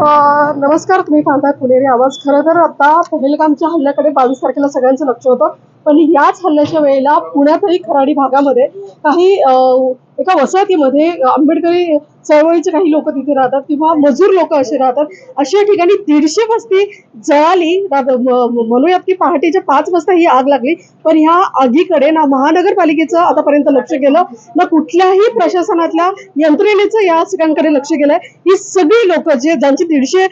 नमस्कार तुम्ही पाहताय पुणेरी आवाज. खरं तर आता पहलगामच्या हल्ल्याकडे बावीस तारखेला सगळ्यांचं लक्ष होतं. पण याच हल्ल्याच्या वेळेला पुण्यातही खराडी भागामध्ये काही एका वसाहतीमध्ये आंबेडकरी चळवळीचे काही लोक तिथे राहतात किंवा मजूर लोक असे राहतात. अशा ठिकाणी दीडशे वस्ती जळाली. म्हणूयात की पहाटेच्या पाच वाजता ही आग लागली. पण ह्या आगीकडे ना महानगरपालिकेचं आतापर्यंत लक्ष गेलं ना कुठल्याही प्रशासनातल्या यंत्रणेचं या सगळ्यांकडे लक्ष गेलंय. ही सगळी लोक जे ज्यांची दीडशे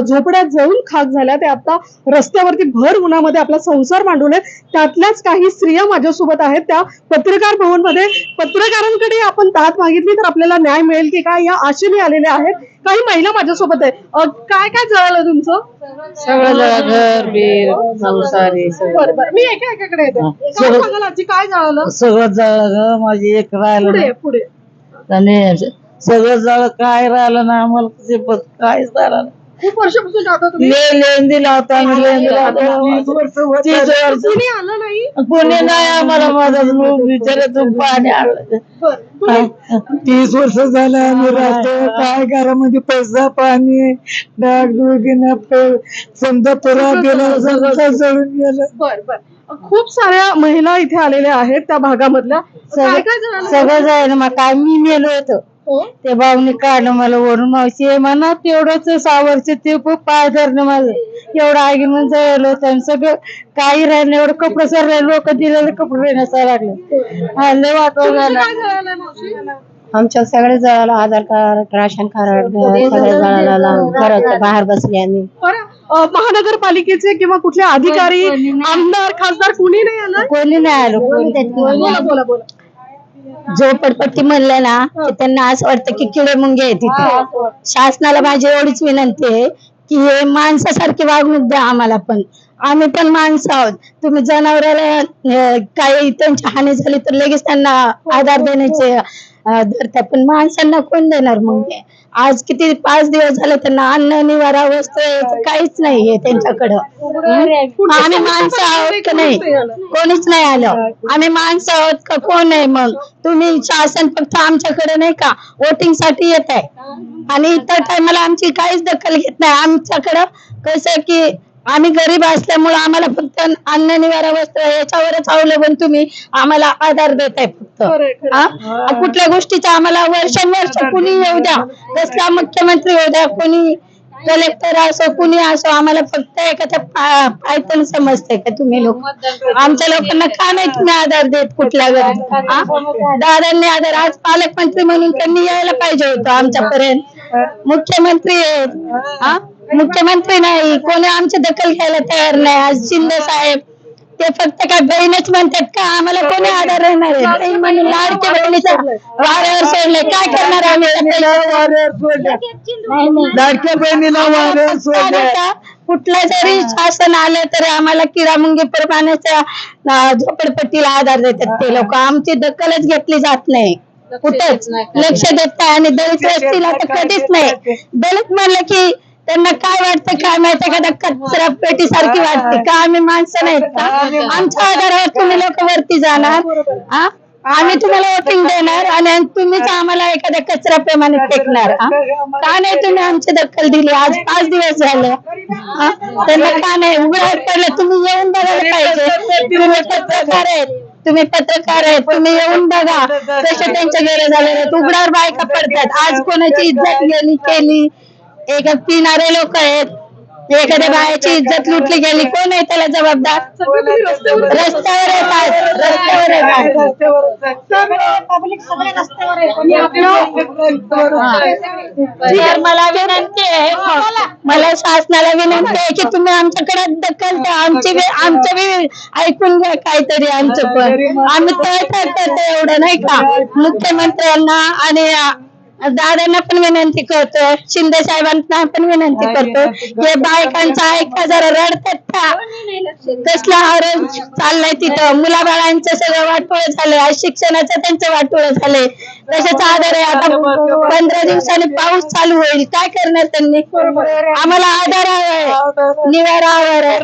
झोपड्या जळून खाक झाल्या ते आता रस्त्यावरती भर उन्हामध्ये आपला संसार मांडून आहेत. त्यातल्याच काही स्त्रिया माझ्यासोबत आहेत. त्या पत्रकार भवनमध्ये पत्रकारांकडे आपण दाद मागितली तर आपल्याला न्याय मिळेल की काय? या आशेने आलेल्या आहेत. काही महिला माझ्यासोबत आहे काय काय जळालं तुमचं? सगळं घर बीर संसार बरं बरं. मी एका एकाकडे येते. काय सांगाल आजी? काय जळालं? सगळं जळलं. ग माझी एक राहिलं पुढे नाही. पुढे. आणि सगळं जळ काय राहिलं ना? आम्हाला ते पण काहीच राहिलं नाही. खूप वर्षापासून राहता तुम्ही? ले होता तीस वर्ष. कुणी आलं नाही? कोणी नाही आम्हाला मदत विचारातून पाणी बरं पुढे. तीस वर्ष झालं आम्ही राहतो. काय घरामध्ये पैसा पाणी डाग दुर्गीना समजा पुरा गेला समजा जळून गेलं. बर बर. खूप साऱ्या महिला इथे आलेल्या आहेत त्या भागामधल्या. काय काय जणांना सगळं जायला मग काय मी मेलो होतो? ते भाऊनी काढलं मला वरून मावशी हे म्हणा तेवढंच सहा वर्ष ते खूप पाय धरणं माझं एवढं आगी म्हणून जळलं होतं आणि सगळं काही राहिलं एवढं कपडे सर लोक दिलेले कपडे नसायला लागले हा, लय वाटवं झालं आमच्या सगळे जळाला आधार कार्ड राशन कार्ड सगळे जळाला घराच्या बाहेर बसले आम्ही महानगरपालिकेचे किंवा कुठले अधिकारी आमदार खासदार कुणी नाही आलं कोणी नाही आलं बोला बोला झोपडपट्टी म्हणलं ना की त्यांना असं वाटतं की किडे मुंगे आहे तिथे शासनाला माझी एवढीच विनंती आहे की हे माणसासारखी वागणूक द्या आम्हाला पण. आम्ही पण माणसं आहोत. तुम्ही जनावराला काही त्यांची हानी झाली तर लगेच त्यांना आधार देण्याचे अं, धरता पण माणसांना कोण देणार मग हे? आज किती पाच दिवस झाले त्यांना अन्न निवारा वस्त्र याचं काहीच नाही आहे. त्यांच्याकडं हं? आम्ही माणसं आहोत का नाही? कोणीच नाही आलं. आम्ही माणसं आहोत का कोण आहे मग? तुम्ही शासन फक्त आमच्याकडे नाही का? वोटिंगसाठी येत आहे. आणि इतर टायमाला आमची काहीच दखल घेत नाही. आमच्याकडं कसं की आम्ही गरीब असल्यामुळे आम्हाला फक्त अन्न निवारा वस्त्र याच्यावरच अवलंबून तुम्ही आम्हाला आधार देत आहे फक्त. हा? कुठल्या गोष्टीचा आम्हाला वर्षानुवर्ष कुणी येऊ द्या कसला मुख्यमंत्री येऊ द्या कोणी कलेक्टर असो कुणी असो आम्हाला फक्त एखाद्या पा- पायथन समजते का तुम्ही लोक? आमच्या लोकांना का नाही तुम्ही आधार देत कुठल्या गरज दादांनी आधार आज पालकमंत्री म्हणून त्यांनी यायला पाहिजे होतं आमच्यापर्यंत. मुख्यमंत्री आहेत. हा? मुख्यमंत्री नाही कोणी आमची दखल घ्यायला तयार नाही. आज शिंदे साहेब ते फक्त काय बहीणच म्हणतात का? आम्हाला कोणी आधार राहणार आहे? लाडक्या बहिणीचा वाऱ्यावर सोडले. काय करणार आम्ही. लाडक्या बहिणीला वाऱ्यावर सोडलं. कुठलं जरी शासन आलं तरी आम्हाला किरामुंगी प्रमाणाच्या झोपडपट्टीला आधार देतात ते लोक. आमची दखलच घेतली जात नाही. कुठंच. लक्ष देत नाही. आणि दलित वस्तीला तर कधीच नाही. दलित म्हणलं की त्यांना काय वाटतं काय माहिती एखादा कचरा पेटी सारखी वाटते का? आम्ही माणसं नाहीत का? आमच्या आधारावर तुम्ही लोक वरती जाणार. हा? आम्ही तुम्हाला वोटिंग देणार आणि तुम्हीच आम्हाला एखाद्या कचरा प्रमाणे फेकणार. हा? का नाही तुम्ही आमची दखल दिली? आज पाच दिवस झालं. हा? त्यांना का नाही? उघड्यावर पडलं. तुम्ही येऊन बघायला पाहिजे. तुम्ही पत्रकार आहेत. तुम्ही पत्रकार आहेत. तुम्ही येऊन बघा. कसे त्यांच्या गरज झाले आहेत. उघड्यावर बायका पडतात. आज कोणाची इज्जत गेली केली? एका पिणारे लोक आहेत. एखाद्या बायाची इज्जत लुटली गेली कोण आहे त्याला जबाबदार? रस्त्यावर येतात रस्त्यावर येतात मला विनंती आहे मला शासनाला विनंती आहे की तुम्ही आमच्याकडे दखल द्या आमची आमचं बी ऐकून घ्या काहीतरी आमचं पण. आम्ही तळतळ करतो एवढं नाही का? मुख्यमंत्र्यांना आणि दादांना पण विनंती करतो शिंदे साहेबांना पण विनंती करतो हे बायकांचं ऐका जरा रडतात का? कसला आरोग्य चाललंय तिथं? मुलाबाळांचं सगळं वाटोळ झालंय आज शिक्षणाचं त्यांचं वाटोळ झालंय. तसेच आधार आहे आता पंधरा दिवसांनी पाऊस चालू होईल. काय करणार त्यांनी? आम्हाला आधार हवाय निवारा हवाय.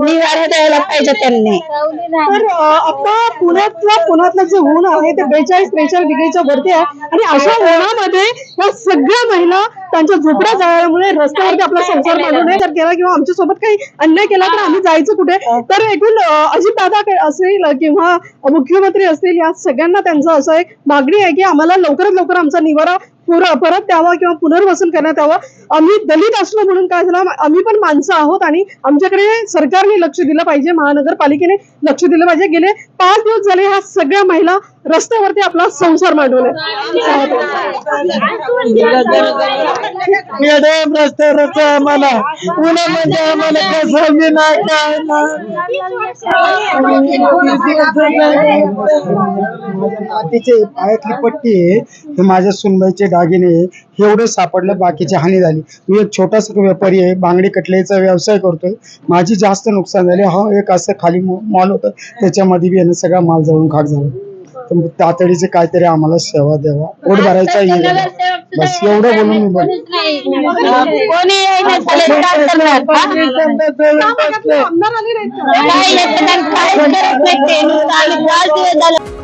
निवारा द्यायला पाहिजे त्यांनी. तर आता पुण्यातलं पुण्यातलं जे ऊन आहे ते बेचाळीस त्रेचाळीस डिग्रीच्या वरती आहे. आणि अशा उन्हामध्ये मध्ये ह्या सगळ्या महिला त्यांच्या झोपड्या जळल्यामुळे रस्त्यावरती आपला संसार मांडून जर केला किंवा आमच्यासोबत काही अन्याय केला तर आम्ही जायचं कुठे? तर एकूण अजित दादा असेल किंवा मुख्यमंत्री असतील या सगळ्यांना त्यांचं असं एक मागणी आहे की आम्हाला लवकरात लवकर आमचा निवारा परत द्यावा किंवा पुनर्वसन करण्यात यावं आम्ही दलित असलो म्हणून काय झालं आम्ही पण माणसं आहोत आणि आमच्याकडे सरकारने लक्ष दिलं पाहिजे महानगरपालिकेने लक्ष दिलं पाहिजे गेले पाच दिवस झाले ह्या सगळ्या महिला रस्त्यावरती आपला संसार मांडवलाय मॅडम आम्हाला उन्हामध्ये आम्हाला कसं काय मातीचे पायातली पट्टी आहे हे माझ्या सुनबाईचे दागिने. एवढं सापडलं बाकीची हानी झाली. मी एक छोटासा व्यापारी आहे बांगडी कटलेचा व्यवसाय करतोय. माझी जास्त नुकसान झाले. हा एक असं खाली मॉल होतं. त्याच्यामध्ये बी यानं सगळा माल जळून खाक झाला. तर तातडीचे काहीतरी आम्हाला सेवा द्यावा. पोट भरायचा. बस एवढं बोलून मी बोल कोणी येईना झालं काय करणार हा? आमदार आले नाहीत का? काय येतं आणि काय करत नाही. ते नुसतं आम्ही पाच दिवस झालं